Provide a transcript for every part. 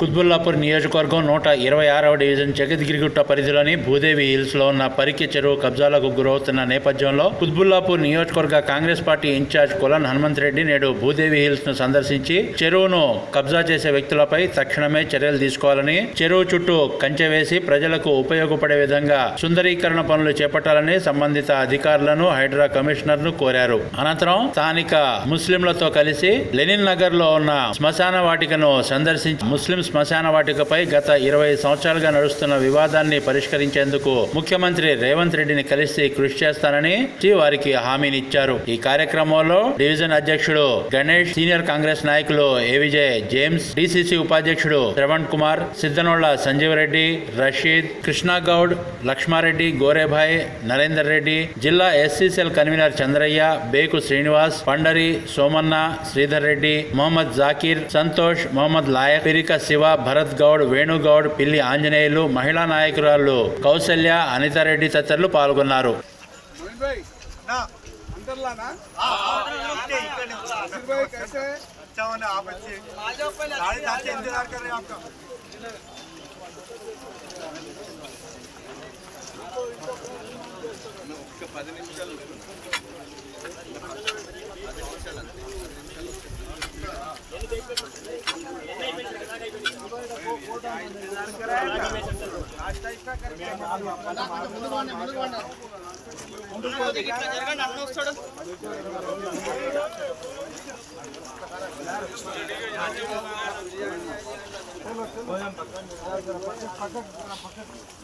కుత్బుల్లాపూర్ నియోజకవర్గం నూట ఇరవై ఆరవ డివిజన్ జగద్గిరిగుట్ట పరిధిలోని భూదేవి హిల్స్లో ఉన్న పరికి చెరువు కబ్జాలకు గురవుతున్న నేపథ్యంలో కుత్బుల్లాపూర్ నియోజకవర్గ కాంగ్రెస్ పార్టీ ఇన్ఛార్జ్ కులన్ హనుమంత్ రెడ్డి నేడు భూదేవి హిల్స్ను సందర్శించి చెరువును కబ్జా చేసే వ్యక్తులపై తక్షణమే చర్యలు తీసుకోవాలని చెరువు చుట్టూ కంచె వేసి ప్రజలకు ఉపయోగపడే విధంగా సుందరీకరణ పనులు చేపట్టాలని సంబంధిత అధికారులను హైడ్రా కమిషనర్ను కోరారు. అనంతరం స్థానిక ముస్లింలతో కలిసి లెనిన్ నగర్లో ఉన్న శ్మశాన వాటికను సందర్శించి ముస్లిం శ్మశాన వాటికపై గత ఇరవై సంవత్సరాలుగా నడుస్తున్న వివాదాన్ని పరిష్కరించేందుకు ముఖ్యమంత్రి రేవంత్ రెడ్డిని కలిసి కృషి చేస్తానని శ్రీ వారికి హామీనిచ్చారు. ఈ కార్యక్రమంలో డివిజన్ అధ్యక్షుడు గణేష్ సీనియర్ కాంగ్రెస్ నాయకులు ఏవిజయ్ జేమ్స్ డిసిసి ఉపాధ్యక్షుడు శ్రవణ్ కుమార్ సిద్ధనోళ్ళ సంజీవ్ రెడ్డి రషీద్ కృష్ణాగౌడ్ లక్ష్మారెడ్డి గోరేభాయ్ నరేందర్ రెడ్డి జిల్లా ఎస్సీసీఎల్ కన్వీనర్ చంద్రయ్య బేకు శ్రీనివాస్ పండరి సోమన్న శ్రీధర్ రెడ్డి మొహమ్మద్ జాకీర్ సంతోష్ మొహమ్మద్ లాయక్ పిరిక శివ శివ భరత్ గౌడ్ వేణుగౌడ్ పిల్లి ఆంజనేయులు మహిళా నాయకురాలు కౌశల్య అనితారెడ్డి తదితరులు పాల్గొన్నారు. పది నిమిషాలు పది నిమిషాలు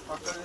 పక్కన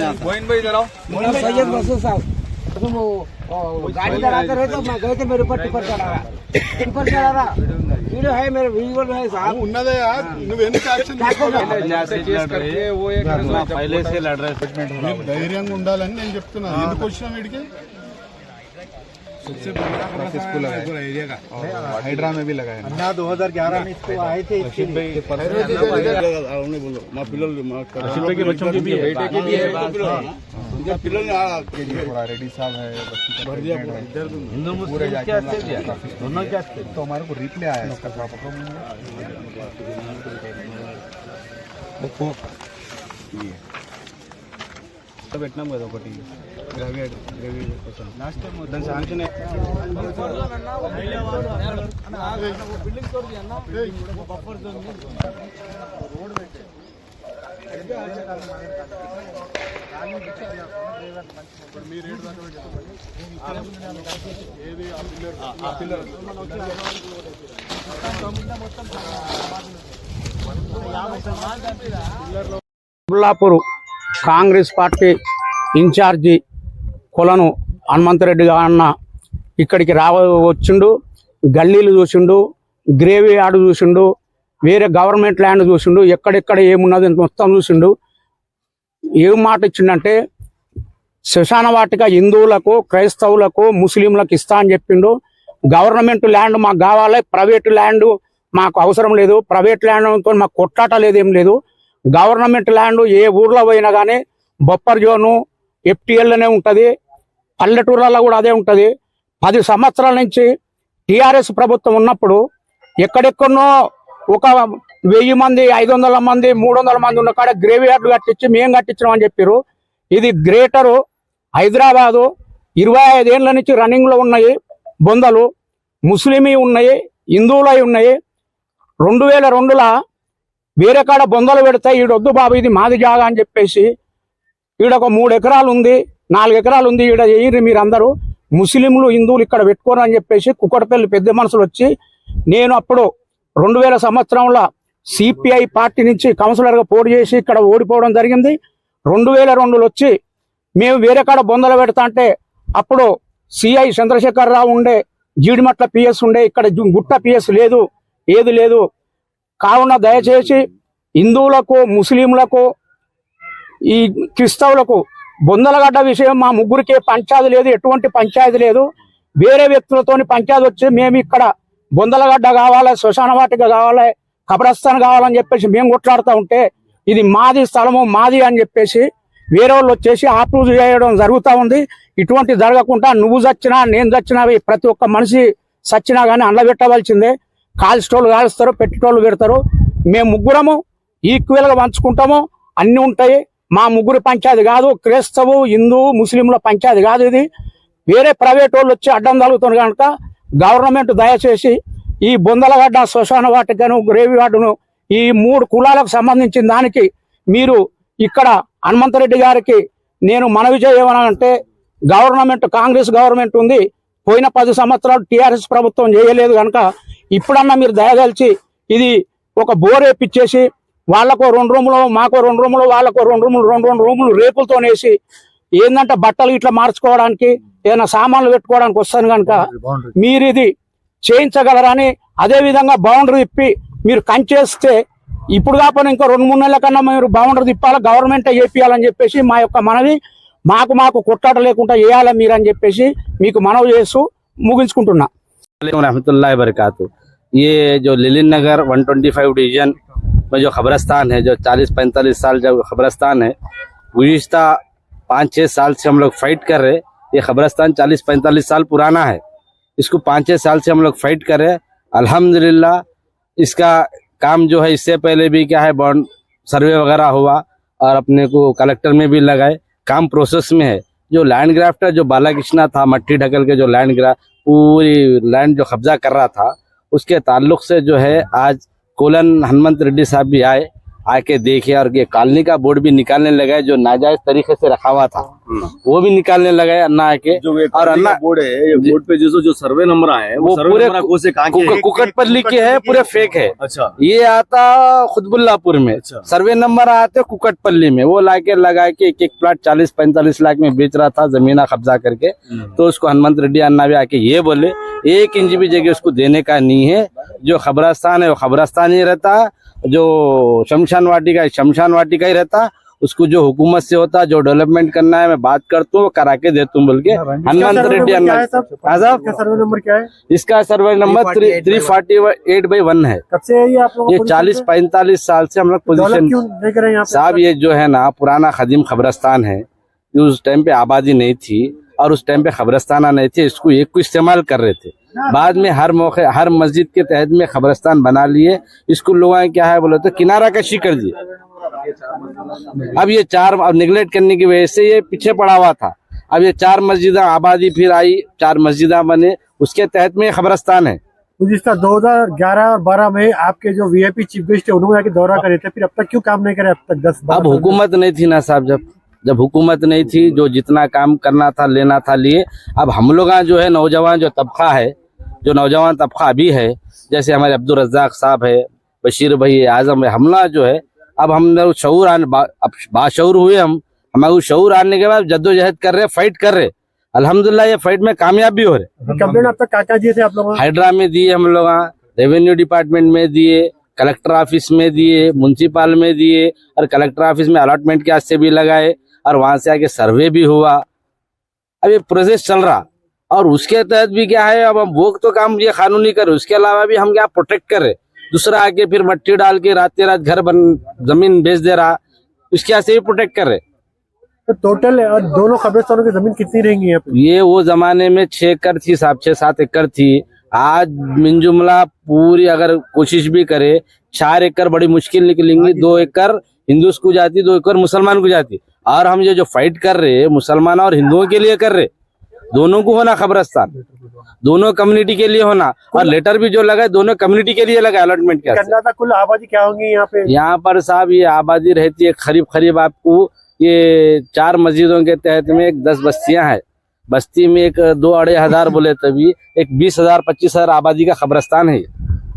मोहित भाई इधर आओ मैं सैयद मसूद साहब तुम वो, वो, गाड़ी चलाते रहे तो मैं गए थे मेरे ऊपर टिपर चढ़ा रहा टिपर चढ़ा रहा वीडियो है मेरे विजुअल है साहब ఉన్నదే నువ్వు ఎందుకు యాక్షన్ पहले से लड़ रहे నీకు ధైర్యంగా ఉండాలని నేను చెప్తున్నాను ఎందుకు వచ్చినా వీడికి सबसे बड़ा एरिया में भी लगाया अन्ना 2011 में इसको आए थे के बच्चों के भी बेटे के भी है पिलर साहब है हिंदू दोनों क्या तो हमारे को रिप्ले आया इसका పెట్టినాం కదా ఒకటి. గ్రావిడ్ గ్రావిడ్ కోసం. లాస్ట్ టైం దాని శాంక్షన్ ఏది ఆ pillar Bullapur Congress party incharge Kolanu Hanumanthareddy అన్న ఇక్కడికి రావ వచ్చిండు గల్లీలు చూసిండు గ్రేవీ యార్డు చూసిండు వేరే గవర్నమెంట్ ల్యాండ్ చూసిండు ఎక్కడెక్కడ ఏమున్నది మొత్తం చూసిండు. ఏం మాట ఇచ్చిండంటే శ్మశాన వాటిక హిందువులకు క్రైస్తవులకు ముస్లింలకు ఇస్తా అని చెప్పిండు. గవర్నమెంట్ ల్యాండ్ మాకు కావాలి ప్రైవేట్ ల్యాండ్ మాకు అవసరం లేదు ప్రైవేట్ ల్యాండ్తో మాకు కొట్లాట లేదు ఏం లేదు. గవర్నమెంట్ ల్యాండ్ ఏ ఊర్లో పోయినా కానీ బొప్పర్ జోను ఎఫ్టీఎల్లోనే ఉంటుంది. పల్లెటూర్లలో కూడా అదే ఉంటుంది. పది సంవత్సరాల నుంచి టిఆర్ఎస్ ప్రభుత్వం ఉన్నప్పుడు ఎక్కడెక్కడో ఒక వెయ్యి మంది ఐదు వందల మంది మూడు వందల మంది ఉన్న కాడ గ్రేవీ యార్డ్ కట్టించి మేము కట్టించినాం అని చెప్పారు ఇది గ్రేటరు. హైదరాబాదు ఇరవై ఐదేళ్ళ నుంచి రన్నింగ్లో ఉన్నాయి బొందలు. ముస్లిమీ ఉన్నాయి హిందువులై ఉన్నాయి. రెండు వేల రెండులో వేరే కాడ బొందలు పెడతాయి ఈడొద్దు బాబు ఇది మాది జాగా అని చెప్పేసి ఈడ ఒక మూడు ఎకరాలు ఉంది నాలుగు ఎకరాలు ఉంది ఈడ చేయండి మీరందరూ. ముస్లింలు హిందువులు ఇక్కడ పెట్టుకోరు అని చెప్పేసి కుక్కడపల్లి పెద్ద మనుషులు వచ్చి నేను అప్పుడు రెండు వేల సంవత్సరంలో సిపిఐ పార్టీ నుంచి కౌన్సిలర్గా పోటీ చేసి ఇక్కడ ఓడిపోవడం జరిగింది. రెండు వేల రెండులో వచ్చి మేము వేరే కాడ బొందలు పెడతా అంటే అప్పుడు సిఐ చంద్రశేఖర్ రావు ఉండే జీడిమట్ల పిఎస్ ఉండే ఇక్కడ గుట్ట పిఎస్ లేదు ఏది లేదు. కావున దయచేసి హిందువులకు ముస్లింలకు ఈ క్రిస్తవులకు బొందలగడ్డ విషయం మా ముగ్గురికి పంచాయతీ లేదు ఎటువంటి పంచాయతీ లేదు. వేరే వ్యక్తులతోని పంచాయతీ వచ్చి మేము ఇక్కడ బొందలగడ్డ కావాలి శ్మశానవాటిక కావాలి కబ్రస్థాన్ కావాలని చెప్పేసి మేము కొట్లాడుతూ ఉంటే ఇది మాది స్థలము మాది అని చెప్పేసి వేరే వాళ్ళు వచ్చేసి అప్రూవ్ చేయడం జరుగుతూ ఉంది. ఇటువంటి జరగకుండా నువ్వు చచ్చినా నేను చచ్చినా ప్రతి ఒక్క మనిషి చచ్చినా కానీ అండబెట్టవలసిందే. కాల్చేటోళ్ళు కాలుస్తారు పెట్టేటోళ్ళు పెడతారు. మేము ముగ్గురము ఈక్వల్గా పంచుకుంటాము. అన్నీ ఉంటాయి. మా ముగ్గురు పంచాయతీ కాదు క్రైస్తవు హిందూ ముస్లింల పంచాయతీ కాదు ఇది. వేరే ప్రైవేట్ వాళ్ళు వచ్చి అడ్డం తగులుతున్నారు కనుక గవర్నమెంట్ దయచేసి ఈ బొందలగడ్డ శ్మశాన వాటికను గ్రేవీ వార్డును ఈ మూడు కులాలకు సంబంధించిన దానికి మీరు ఇక్కడ హనుమంతరెడ్డి గారికి నేను మనవి చేయమనంటే గవర్నమెంట్ కాంగ్రెస్ గవర్నమెంట్ ఉంది. పోయిన పది సంవత్సరాలు టీఆర్ఎస్ ప్రభుత్వం చేయలేదు కనుక ఇప్పుడన్నా మీరు దయగలిచి ఇది ఒక బోర్ వేపిచ్చేసి వాళ్ళకు రెండు రూములు మాకో రెండు రూములు వాళ్ళకు రెండు రూములు రెండు రెండు రూములు రేపులతోనేసి ఏంటంటే బట్టలు ఇట్లా మార్చుకోవడానికి ఏదైనా సామాన్లు పెట్టుకోవడానికి వస్తాను కనుక మీరు ఇది చేయించగలరని అదేవిధంగా బౌండరీ తిప్పి మీరు కంచేస్తే ఇప్పుడు కాకపోతే ఇంకా రెండు మూడు నెలల కన్నా మీరు బౌండరీ తిప్పాలి గవర్నమెంట్ చేపియాలని చెప్పేసి మా యొక్క మనవి మాకు మాకు కొట్టాట లేకుండా వేయాలి మీరు అని చెప్పేసి మీకు మనవి చేస్తూ ముగించుకుంటున్నా. ये जो लिलिन नगर 125 डिवीज़न में जो खबरस्तान है, जो 40-45 साल जब खबरस्तान है गुज्ता पाँच छः साल से हम लोग फाइट कर रहे ये खबरस्तान 40-45 साल पुराना है। इसको पाँच छः साल से हम लोग फाइट कर रहे अल्हम्दुलिल्लाह, इसका काम जो है, इससे पहले भी क्या है, बॉन्ड सर्वे वगैरह हुआ और अपने को कलेक्टर में भी लगाए। काम प्रोसेस में है। जो लैंड ग्राफ्टर जो बालाकृष्णा था, मट्टी ढकल के जो लैंड ग्राफ पूरी लैंड जो कब्जा कर रहा था उसके ताल्लुक से जो है आज कोलन हनुमंत रेड्डी साहब भी आए। आके देखे और ये कॉलोनी का बोर्ड भी निकालने लगा है जो नाजायज तरीके से रखा हुआ था। वो भी निकालने लगा है अन्ना आके। जो और अन्ना बोर्ड है बोर्ड पे जो जो सर्वे नंबर आए हैं वो पूरे कुकट पर लिखे है पूरे फेक है। अच्छा। ये आता खुदबुल्लापुर में। अच्छा। सर्वे नंबर आते कुकटपल्ली में। वो लाके लगा के एक एक प्लाट चालीस पैंतालीस लाख में बेच रहा था जमीना कब्जा करके। तो उसको हनुमंत रेड्डी अन्ना भी आके ये बोले एक इंच भी जगह उसको देने का नहीं है। जो खबरस्तान है वो खबरस्तान ही रहता। जो शमशान वाटी का शमशान वाटी का ही रहता। उसको जो हुकूमत से होता जो डेवलपमेंट करना है मैं बात करता हूँ वो करा के देता हूँ बोल के। हनुमंत रेड्डी अन्ना हाँ साहब? सर्वे नंबर क्या है? इसका survey number three forty eight by one है। कब से ये आप ये चालीस पैंतालीस साल से हम लोग पोजिशन हैं साहब ये जो है ना पुराना खदीम खबरस्तान है। जो उस टाइम पे आबादी नहीं थी। और उस टाइम पे खबरस्ताना नहीं थे इसको एक को इस्तेमाल कर रहे थे। बाद में हर मौके हर मस्जिद के तहत में खबरस्तान बना लिए। इसको लोगों क्या है बोले तो किनारा कशी कर दिए। अब ये चार अब निगलेक्ट करने की वजह से ये पीछे पड़ा हुआ था। अब ये चार मस्जिदा आबादी फिर आई चार मस्जिदा बने। उसके तहत में खबरस्तान है। गुजस्ता दो हज़ार ग्यारह और 12 में आपके जो वीआईपी चीफ गेस्ट है उन्होंने आके दौरा करे थे फिर अब तक क्यों काम नहीं करे अब तक दस अब हुकूमत नहीं थी ना साहब जब जब हुकूमत नहीं थी जो जितना काम करना था लेना था लिए। अब हम लोग जो है नौजवान जो तबका है जो नौजवान तबका अभी है जैसे हमारे अब्दुल रज्जाक साहब है बशीर भाई है आज़म है हमला जो है अब हम लोग शऊर आने बा, अब बाशऊर हुए हम। हमारे शऊर आने के बाद जद्दोजहद कर रहे फाइट कर रहे। अल्हम्दुलिल्लाह ये फाइट में कामयाब भी हो रहे। कंप्लेन अब तक काका दिए थे आप लोगों हाइड्रा में दिए हम लोग रेवेन्यू डिपार्टमेंट में दिए कलेक्टर ऑफ़िस में दिए म्यूनसिपाल में दिए और कलेक्टर ऑफ़िस में अलॉटमेंट के आज से भी लगाए। और वहाँ से आगे सर्वे भी हुआ। अब ये प्रोसेस चल रहा। और उसके तहत भी क्या है अब हम वो तो काम ये कानूनी करे उसके अलावा भी हम क्या प्रोटेक्ट करे दूसरा आके फिर मट्टी डाल के रात रात घर बन ज़मीन बेच दे रहा। उसके यहाँ से भी प्रोटेक्ट कर रहे तो टोटल दोनों कब्रिस्तानों की ज़मीन कितनी रहेंगी ये वो जमाने में छह एकड़ थी साहब छह सात एकड़ थी। आज मिंजुमला पूरी अगर कोशिश भी करे चार एकड़ बड़ी मुश्किल निकलेंगी दो एकड़ हिंदूस को जाती दो एकड़ मुसलमान को जाती। और हम ये जो फाइट कर रहे हैं मुसलमान और हिंदुओं के लिए कर रहे दोनों को होना खबरस्तान। दोनों कम्युनिटी के लिए होना। और लेटर भी जो लगा है दोनों कम्युनिटी के लिए लगा अलॉटमेंट के करना था कुल आबादी क्या होंगी यहाँ पे? यहाँ पर साहब ये आबादी रहती है खरीब करीब आपको ये चार मस्जिदों के तहत में एक दस बस्तियाँ हैं। बस्ती में एक दो अढ़ाई हज़ार बोले तभी एक बीस हज़ार पच्चीस हज़ार आबादी का खबरस्तान है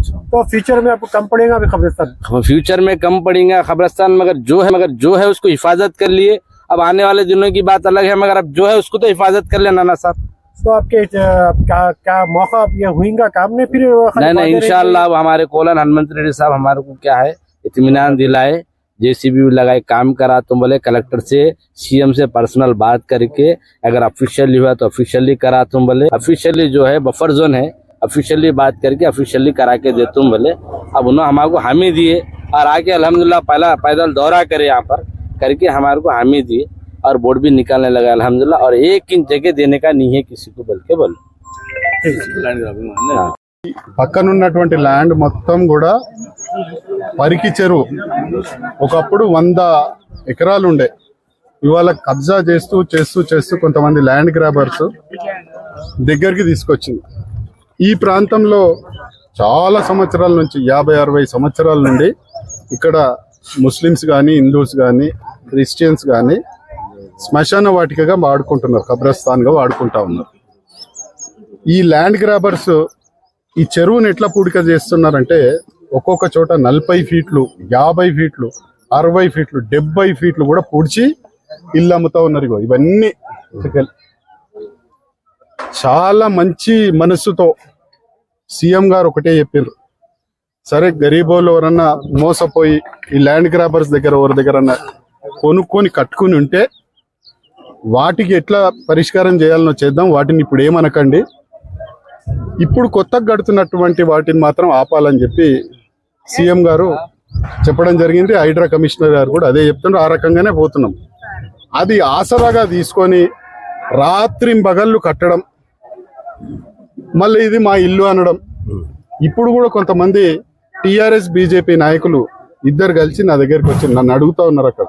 ये। तो फ्यूचर में आपको कम पड़ेगा अभी कब्रिस्तान फ्यूचर में कम पड़ेगा खबरस्तान मगर जो है मगर जो है उसको हिफाजत कर लिए। अब आने वाले दिनों की बात अलग है मगर अब जो है उसको तो हिफाजत कर लेना ना साहब। तो आपके क्या क्या मौका ये हुईगा काम नहीं फिर नहीं नहीं अब हमारे कोलन हनुमंत रेड्डी साहब हमारे को क्या है इतमान दिलाए। जेसीबी लगाए काम करा तो बोले कलेक्टर से सीएम से पर्सनल बात करके अगर ऑफिशियली हुआ तो ऑफिशियली करा तुम बोले। ऑफिशियली जो है बफर जोन है ऑफिशियली बात करके ऑफिशियली करा के दे तुम बोले अब उन्होंने हमारे को हामी दिए और आके अल्हम्दुलिल्लाह पहला पैदल दौरा करे यहाँ पर करके हमारे को हामी दिए और बोर्ड भी निकालने लगा अल्हम्दुलिल्लाह और एक इंच जगह देने का नहीं है किसी को बोल के बोले हाँ। పక్కనున్నటువంటి ల్యాండ్ మొత్తం కూడా పరికి చెరువు ఒకప్పుడు వంద ఎకరాలు ఉండే ఇవాళ కబ్జా చేస్తూ చేస్తూ చేస్తూ కొంతమంది ల్యాండ్ గ్రాబర్స్ దగ్గరికి తీసుకొచ్చింది ఈ ప్రాంతంలో చాలా సంవత్సరాల నుంచి యాభై అరవై సంవత్సరాల నుండి ఇక్కడ ముస్లిమ్స్ కానీ హిందూస్ కానీ క్రిస్టియన్స్ కానీ శ్మశాన వాటికగా వాడుకుంటున్నారు కబ్రస్థాన్గా వాడుకుంటా ఉన్నారు. ఈ ల్యాండ్ గ్రాబర్స్ ఈ చెరువుని ఎట్లా పూడిక చేస్తున్నారంటే ఒక్కొక్క చోట నలభై ఫీట్లు యాభై ఫీట్లు అరవై ఫీట్లు డెబ్బై ఫీట్లు కూడా పూడ్చి ఇల్లు అమ్ముతా ఉన్నారు ఇగో. ఇవన్నీ చాలా మంచి మనసుతో సీఎం గారు ఒకటే చెప్పారు సరే గరీబోళ్ళు ఎవరన్నా మోసపోయి ఈ ల్యాండ్ గ్రాబర్స్ దగ్గర ఎవరి దగ్గర కొనుక్కొని కట్టుకుని ఉంటే వాటికి ఎట్లా పరిష్కారం చేయాలనో చేద్దాం. వాటిని ఇప్పుడు ఏమనకండి. ఇప్పుడు కొత్తగా కడుతున్నటువంటి వాటిని మాత్రం ఆపాలని చెప్పి సీఎం గారు చెప్పడం జరిగింది. హైడ్రా కమిషనర్ గారు కూడా అదే చెప్తున్నారు ఆ రకంగానే పోతున్నాం. అది ఆసరాగా తీసుకొని రాత్రింబగళ్ళు కట్టడం మళ్ళీ ఇది మా ఇల్లు అనడం. ఇప్పుడు కూడా కొంతమంది టిఆర్ఎస్ బీజేపీ నాయకులు ఇద్దరు కలిసి నా దగ్గరికి వచ్చి నన్ను అడుగుతా ఉన్నారు అక్కడ.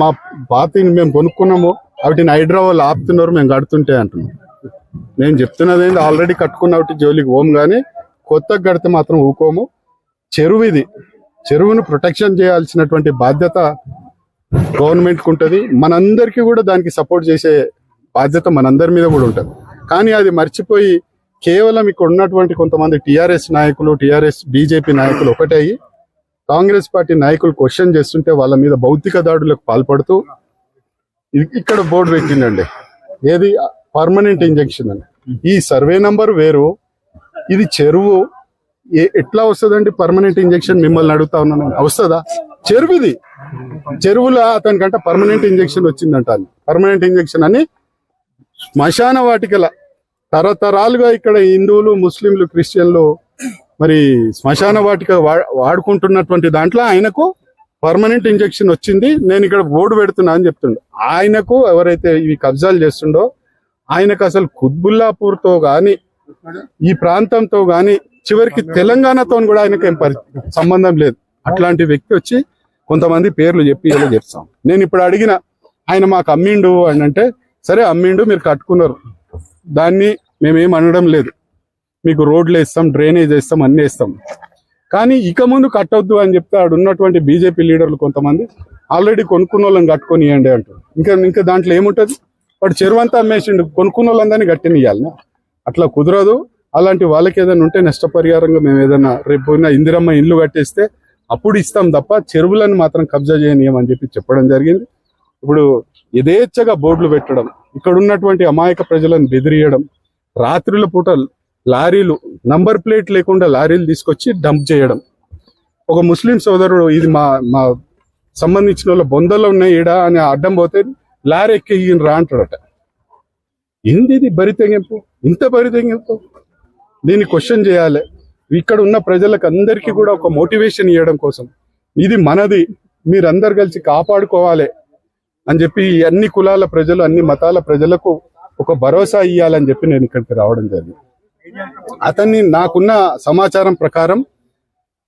మా పాతిని మేము కొనుక్కున్నాము వాటిని హైడ్రా వాళ్ళు ఆపుతున్నారు మేము కడుతుంటే అంటున్నాం నేను చెప్తున్నది ఏంటి ఆల్రెడీ కట్టుకున్న ఒకటి జోలికి పోము కానీ కొత్తగా కడితే మాత్రం ఊకోము. చెరువు ఇది. చెరువును ప్రొటెక్షన్ చేయాల్సినటువంటి బాధ్యత గవర్నమెంట్కి ఉంటుంది మనందరికీ కూడా దానికి సపోర్ట్ చేసే బాధ్యత మనందరి మీద కూడా ఉంటుంది. కానీ అది మర్చిపోయి కేవలం ఇక్కడ ఉన్నటువంటి కొంతమంది టీఆర్ఎస్ నాయకులు టిఆర్ఎస్ బీజేపీ నాయకులు ఒకటే అయ్యి కాంగ్రెస్ పార్టీ నాయకులు క్వశ్చన్ చేస్తుంటే వాళ్ళ మీద భౌతిక దాడులకు పాల్పడుతూ ఇక్కడ బోర్డు పెట్టిందండి. ఏది? పర్మనెంట్ ఇంజెక్షన్ అని. ఈ సర్వే నంబర్ వేరు. ఇది చెరువు. ఏ- ఎట్లా వస్తుందండి పర్మనెంట్ ఇంజెక్షన్? మిమ్మల్ని అడుగుతా ఉన్నాను వస్తుందా? చెరువు ఇది చెరువులో అతనికంటే పర్మనెంట్ ఇంజెక్షన్ వచ్చిందంట పర్మనెంట్ ఇంజెక్షన్ అని శ్మశాన వాటికల తరతరాలుగా ఇక్కడ హిందువులు ముస్లింలు క్రిస్టియన్లు మరి శ్మశాన వాటిక వాడుకుంటున్నటువంటి దాంట్లో ఆయనకు పర్మనెంట్ ఇంజెక్షన్ వచ్చింది. నేను ఇక్కడ బోర్డు పెడుతున్నా అని చెప్తుండు. ఆయనకు ఎవరైతే ఇవి కబ్జాలు చేస్తుండో ఆయనకు అసలు కుత్బుల్లాపూర్తో ఈ ప్రాంతంతో కానీ చివరికి తెలంగాణతో కూడా ఆయనకు ఏం పరి- సంబంధం లేదు. అట్లాంటి వ్యక్తి వచ్చి కొంతమంది పేర్లు చెప్పి ఇలా చెప్తాం. నేను ఇప్పుడు అడిగిన ఆయన మాకు అమ్మిండు అని అంటే సరే అమ్మిండు మీరు కట్టుకున్నారు. దాన్ని మేమేం అనడం లేదు. మీకు రోడ్లు వేస్తాం డ్రైనేజ్ వేస్తాం అన్నీ వేస్తాం కానీ ఇక ముందు కట్టొద్దు అని చెప్తే ఆడ ఉన్నటువంటి బీజేపీ లీడర్లు కొంతమంది ఆల్రెడీ కొనుక్కున్న వాళ్ళని కట్టుకొని ఇవ్వండి అంటారు. ఇంకా ఇంకా దాంట్లో ఏముంటది? వాడు చెరువు అంతా అమ్మేసిండు కొనుక్కున్న వాళ్ళందరినీ కట్టినియాలనా అట్లా కుదరదు. అలాంటి వాళ్ళకి ఏదైనా ఉంటే నష్టపరిహారంగా మేము ఏదైనా రేపు ఇందిరమ్మ ఇల్లు కట్టేస్తే అప్పుడు ఇస్తాం తప్ప చెరువులను మాత్రం కబ్జా చేయనీయమని చెప్పి చెప్పడం జరిగింది. ఇప్పుడు యథేచ్ఛగా బోర్డులు పెట్టడం ఇక్కడ ఉన్నటువంటి అమాయక ప్రజలను బెదిరియడం రాత్రుల పూట లారీలు నంబర్ ప్లేట్ లేకుండా లారీలు తీసుకొచ్చి డంప్ చేయడం. ఒక ముస్లిం సోదరుడు ఇది మా మా సంబంధించిన వాళ్ళ బొందలో ఉన్నాయి ఈడ అని అడ్డం పోతే లారీ ఎక్కి రా అంటాడట. ఏంది ఇది బరితెగింపు? ఇంత బరితెగింపు? దీన్ని క్వశ్చన్ చేయాలి. ఇక్కడ ఉన్న ప్రజలకు అందరికీ కూడా ఒక మోటివేషన్ ఇవ్వడం కోసం. ఇది మనది. మీరందరు కలిసి కాపాడుకోవాలి. అని చెప్పి అన్ని కులాల ప్రజలు అన్ని మతాల ప్రజలకు ఒక భరోసా ఇవ్వాలని చెప్పి నేను ఇక్కడికి రావడం జరిగింది. అతన్ని నాకున్న సమాచారం ప్రకారం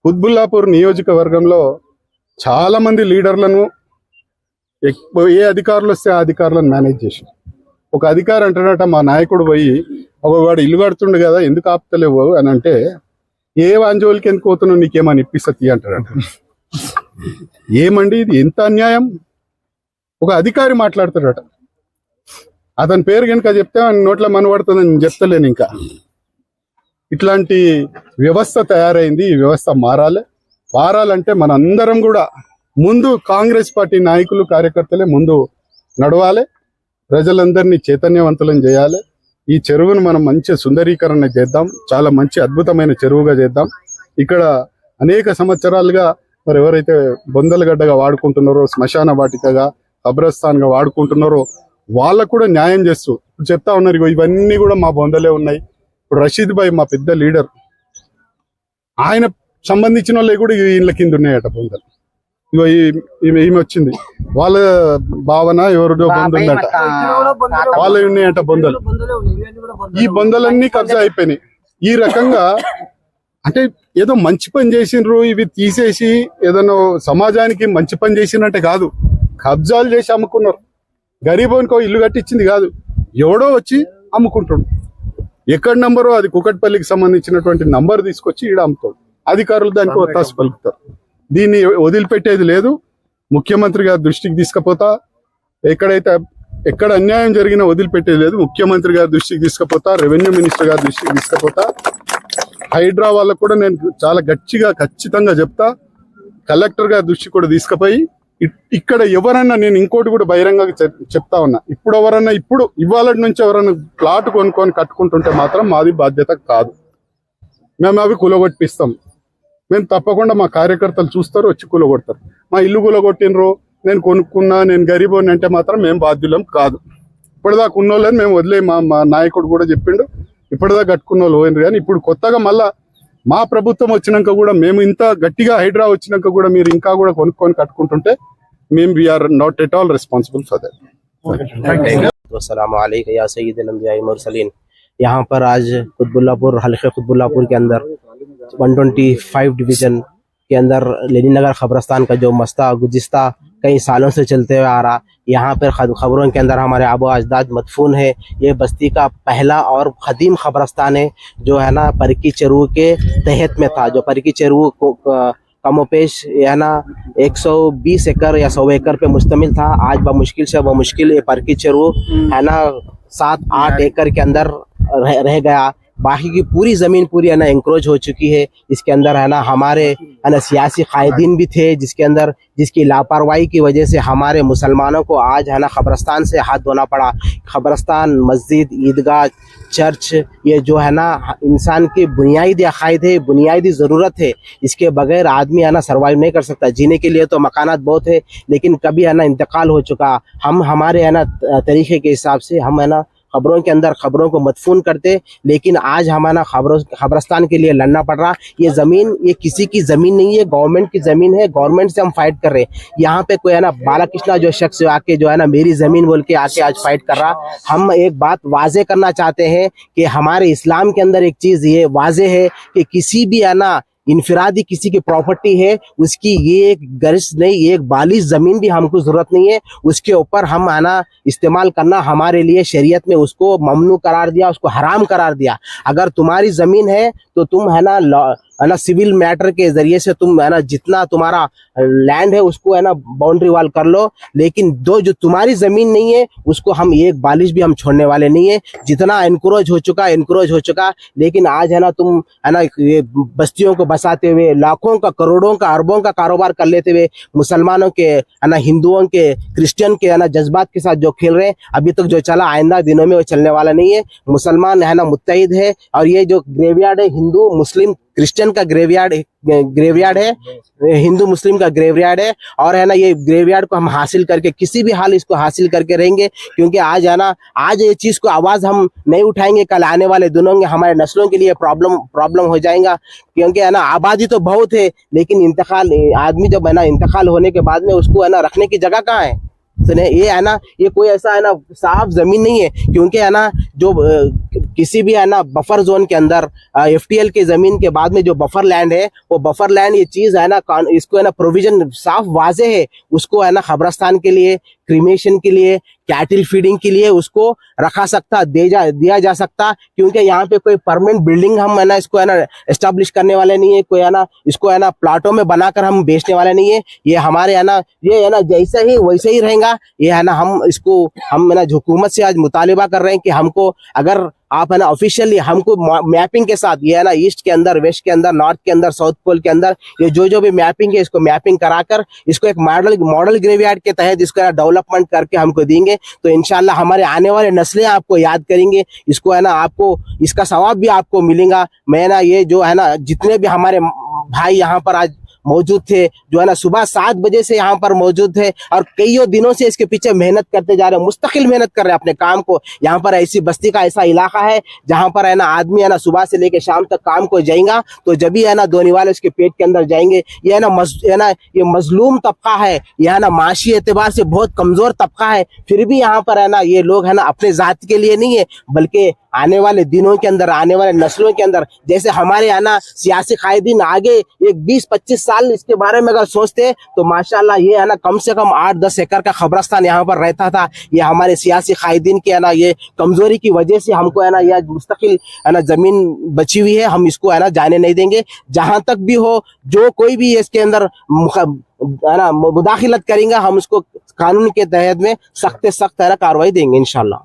హుద్బుల్లాపూర్ నియోజకవర్గంలో చాలా మంది లీడర్లను ఏ అధికారులు వస్తే ఆ అధికారులను మేనేజ్ చేసి ఒక అధికారి అంటున్నట మా నాయకుడు పోయి ఒక వాడు ఇల్లు కడుతుండు కదా ఎందుకు ఆపుతలేవు? అని అంటే ఏ వాంజోలికి ఎందుకు పోతున్నావు? నీకేమని ఇప్పిస్తుంది అంటాడట. ఏమండి ఇది ఎంత అన్యాయం? ఒక అధికారి మాట్లాడతాడట. అతని పేరు కనుక చెప్తే ఆయన నోట్లో మనబడుతుందని చెప్తలేను ఇంకా. ఇట్లాంటి వ్యవస్థ తయారైంది ఈ వ్యవస్థ మారాలి. మారాలంటే మనందరం కూడా ముందు కాంగ్రెస్ పార్టీ నాయకులు కార్యకర్తలే ముందు నడవాలి. ప్రజలందరినీ చైతన్యవంతులను చేయాలి. ఈ చెరువును మనం మంచి సుందరీకరణ చేద్దాం. చాలా మంచి అద్భుతమైన చెరువుగా చేద్దాం. ఇక్కడ అనేక సంవత్సరాలుగా మరి ఎవరైతే బొందలగడ్డగా వాడుకుంటున్నారో శ్మశాన వాటికగా కబ్రస్థాన్గా వాడుకుంటున్నారో వాళ్ళకు కూడా న్యాయం చేస్తూ. ఇప్పుడు చెప్తా ఉన్నారు ఇగో ఇవన్నీ కూడా మా బొందలే ఉన్నాయి. ఇప్పుడు రషీద్ భాయ్ మా పెద్ద లీడర్. ఆయన సంబంధించిన వాళ్ళవి కూడా ఈ ఇళ్ళ కింద ఉన్నాయట బొందలు. ఇగో ఈమె ఈమె వచ్చింది. వాళ్ళ భావన ఎవరిదో బొంద ఉందట. వాళ్ళ ఉన్నాయట బొందలు. ఈ బొందలన్నీ కబ్జా అయిపోయినాయి. ఈ రకంగా అంటే ఏదో మంచి పని చేసిండ్రు ఇవి తీసేసి ఏదైనా సమాజానికి మంచి పని చేసినట్టే కాదు. కబ్జాలు చేసి అమ్ముకున్నారు. గరీబానికి ఇల్లు కట్టించింది కాదు. ఎవడో వచ్చి అమ్ముకుంటాడు. ఎక్కడ నంబరో అది కుకట్పల్లికి సంబంధించినటువంటి నంబర్ తీసుకొచ్చి ఈడ అమ్ముతాడు. అధికారులు దానికి ఒత్తాసు పలుకుతారు. దీన్ని వదిలిపెట్టేది లేదు. ముఖ్యమంత్రి గారి దృష్టికి తీసుకుపోతా. ఎక్కడైతే ఎక్కడ అన్యాయం జరిగినా వదిలిపెట్టేది లేదు. ముఖ్యమంత్రి గారి దృష్టికి తీసుకుపోతా. రెవెన్యూ మినిస్టర్ గారి దృష్టికి తీసుకుపోతా. హైడ్రా వాళ్ళకు కూడా నేను చాలా గట్టిగా ఖచ్చితంగా చెప్తా. కలెక్టర్ గారి దృష్టి కూడా తీసుకుపోయి ఇక్కడ ఎవరన్నా నేను ఇంకోటి కూడా బహిరంగంగా చెప్- చెప్తా ఉన్నా. ఇప్పుడు ఎవరన్నా ఇప్పుడు ఇవాళ నుంచి ఎవరన్నా ప్లాట్ కొనుక్కొని కట్టుకుంటుంటే మాత్రం మాది బాధ్యత కాదు. మేము అవి కులగొట్టిస్తాం. మేము తప్పకుండా మా కార్యకర్తలు చూస్తారు వచ్చి కూలగొడతారు. మా ఇల్లు కూలగొట్టినరు నేను కొనుక్కున్నా నేను గరీబోని అంటే మాత్రం మేము బాధ్యులం కాదు. ఇప్పటిదాకా ఉన్నోళ్ళని మేము వదిలే మా మా నాయకుడు కూడా చెప్పిండు ఇప్పటిదాకా కట్టుకున్న వాళ్ళు పోయినరు. కానీ ఇప్పుడు కొత్తగా మళ్ళా మా ప్రభుత్వం వచ్చినాక కూడా మేము ఇంత గట్టిగా హైడ్రా వచ్చినాక కూడా మీరు ఇంకా కూడా కొనుక్కొని కట్టుకుంటుంటే మేము we are not at all responsible for that वसलाम या सईद मुरसलीन यहाँ पर आज कुतबुल्लापुर हल्के कुतबुल्लापुर के अंदर 125 डिवीजन के अंदर लेनी नगर खबरस्तान का जो मस्ता गुजिस्ता कई सालों से चलते हुए आ रहा। यहाँ पर खबरों के अंदर हमारे आबो अजदाद मदफून है। ये बस्ती का पहला और कदीम खबरस्तान है जो है ना परकी चरू के तहत में था। जो परकी चरू को कमोपेश है ना 120 एकड़ या 100 एकड़ पे मुश्तमिल था। आज बमुश्किल से बमुश्किल ये परकी चरू है ना सात आठ एकड़ के अंदर रह, रह गया। बाकी की पूरी ज़मीन पूरी, है ना इंक्रोच हो चुकी है। इसके अंदर, है ना, हमारे, है ना, सियासी कायदीन भी थे, जिसके अंदर, जिसकी लापरवाही की वजह से हमारे मुसलमानों को आज, है ना, खबरस्तान से हाथ धोना पड़ा। खबरस्तान, मस्जिद, ईदगाह, चर्च, ये जो, है ना, इंसान की बुनियादी अकायद है बुनियादी ज़रूरत है, इसके बगैर आदमी, है ना सर्वाइव नहीं कर सकता। जीने के लिए तो मकानात बहुत है, लेकिन कभी, है ना, इंतकाल हो चुका। हम, हमारे, है ना, तरीके के हिसाब से हम, है ना खबरों के अंदर खबरों को मदफून करते, लेकिन आज हमारा खबरों, खबरस्तान के लिए लड़ना पड़ रहा। ये ज़मीन, ये किसी की ज़मीन नहीं है, गवर्नमेंट की ज़मीन है, गवर्नमेंट से हम फाइट कर रहे हैं। यहाँ पे कोई है ना, बालाकृष्णा जो शख्स आके जो है ना, मेरी ज़मीन बोल के आके आज फाइट कर रहा। हम एक बात वाजे करना चाहते हैं कि हमारे इस्लाम के अंदर एक चीज़ ये वाजे है कि किसी भी है ना इनफरादी किसी की प्रॉपर्टी है, उसकी ये एक गरिश नहीं एक बालिश ज़मीन भी हमको ज़रूरत नहीं है, उसके ऊपर हम आना, इस्तेमाल करना हमारे लिए शरीयत में उसको ममनू करार दिया, उसको हराम करार दिया। अगर तुम्हारी ज़मीन है तो तुम है ना है ना सिविल मैटर के ज़रिए से तुम, है ना, जितना तुम्हारा लैंड है, उसको है ना बाउंड्री वाल कर लो, लेकिन दो जो तुम्हारी ज़मीन नहीं है, उसको हम एक बालिश भी हम छोड़ने वाले नहीं है। जितना इनक्रोच हो चुका इनक्रोच हो चुका, लेकिन आज है ना तुम, है ना, ये बस्तियों को बसाते हुए, लाखों का, करोड़ों का, अरबों का कारोबार कर लेते हुए, मुसलमानों के, है ना, हिंदुओं के, क्रिश्चियन के, है ना, जज्बात के साथ जो खेल रहे हैं, अभी तक जो चला, आइंदा दिनों में वो चलने वाला नहीं है। मुसलमान, है ना मुतहिद है, और ये जो ग्रेवयार्ड है, हिंदू, मुस्लिम, क्रिश्चियन का ग्रेवयार्ड ग्रेवयार्ड है। हिंदू मुस्लिम का ग्रेवयार्ड है और है ना ये ग्रेवयार्ड को हम हासिल करके किसी भी हाल इसको हासिल करके रहेंगे क्योंकि आज है ना, आज ये चीज़ को आवाज़ हम नहीं उठाएँगे, कल आने वाले दिनों में हमारे नस्लों के लिए प्रॉब्लम प्रॉब्लम हो जाएगा। क्योंकि है ना, आबादी तो बहुत है, लेकिन इंतकाल आदमी जब है ना इंतकाल होने के बाद में उसको है ना रखने की जगह कहाँ है? सुने, ये है ना, ये कोई ऐसा है ना, साफ़ ज़मीन नहीं है, क्योंकि है ना, जो किसी भी है ना बफर जोन के अंदर एफ़ टी के ज़मीन के बाद में जो बफर लैंड है, वो बफर लैंड ये चीज़ है ना इसको है ना प्रोविज़न साफ़ वाजे है, उसको है ना, खबरस्तान के लिए क्रीमेशन के लिए कैटिल फीडिंग के लिए उसको रखा सकता, दे जा, दिया जा सकता, क्योंकि यहाँ पे कोई परमानेंट बिल्डिंग हम, है ना, इसको, है ना एस्टेब्लिश करने वाले नहीं है, कोई, है ना, इसको, है ना प्लाटों में बनाकर हम बेचने वाले नहीं है। ये हमारे, है ना, ये, है ना, जैसे ही, वैसे ही रहेगा। ये, है ना, हम इसको, हम, है ना हुकूमत से आज मुतालबा कर रहे हैं कि हमको अगर आप है ना ऑफिशियली हमको मैपिंग के साथ, ये है ना ईस्ट के अंदर वेस्ट के अंदर नॉर्थ के अंदर साउथ पोल के अंदर, ये जो जो भी मैपिंग है, इसको मैपिंग कराकर, इसको एक मॉडल मॉडल ग्रेवयार्ड के तहत इसको डेवलपमेंट करके हमको देंगे। तो इनशाला हमारे आने वाले नस्लें आपको याद करेंगे। इसको है ना, आपको, इसका सवाब भी आपको मिलेगा। मैं ना, ये जो है ना, जितने भी हमारे भाई यहाँ पर आज मौजूद थे, जो है ना, सुबह सात बजे से यहाँ पर मौजूद थे और कईयों दिनों से इसके पीछे मेहनत करते जा रहे हैं मुस्तकिल मेहनत कर रहे हैं अपने काम को। यहाँ पर ऐसी बस्ती का ऐसा इलाका है, जहाँ पर है ना, आदमी है ना, सुबह से लेके शाम तक काम को जाएगा तो जब भी है ना धोने वाले उसके पेट के अंदर जाएँगे ये है ना है ना, ये मजलूम तबका है, यह है ना, माशी एतबार से बहुत कमज़ोर तबका है, फिर भी यहाँ पर है ना, ये लोग है ना, अपने जात के लिए नहीं है, बल्कि आने वाले दिनों के अंदर, आने वाले नस्लों के अंदर, जैसे हमारे यहाँ ना सियासी कायदीन आगे एक बीस पच्चीस साल इसके बारे में अगर सोचते तो माशाल्लाह ये है ना कम से कम आठ दस एकड़ का खबरस्तान यहाँ पर रहता था। ये हमारे सियासी कायदीन के है ना, ये कमज़ोरी की वजह से हमको है ना यह मुस्तकिल है ना ज़मीन बची हुई है, हम इसको है ना जाने नहीं देंगे। जहाँ तक भी हो, जो कोई भी इसके अंदर है ना, मुदाखिलत करेंगे, हम उसको कानून के तहत में सख्त सख्त है ना कार्रवाई देंगे इनशाला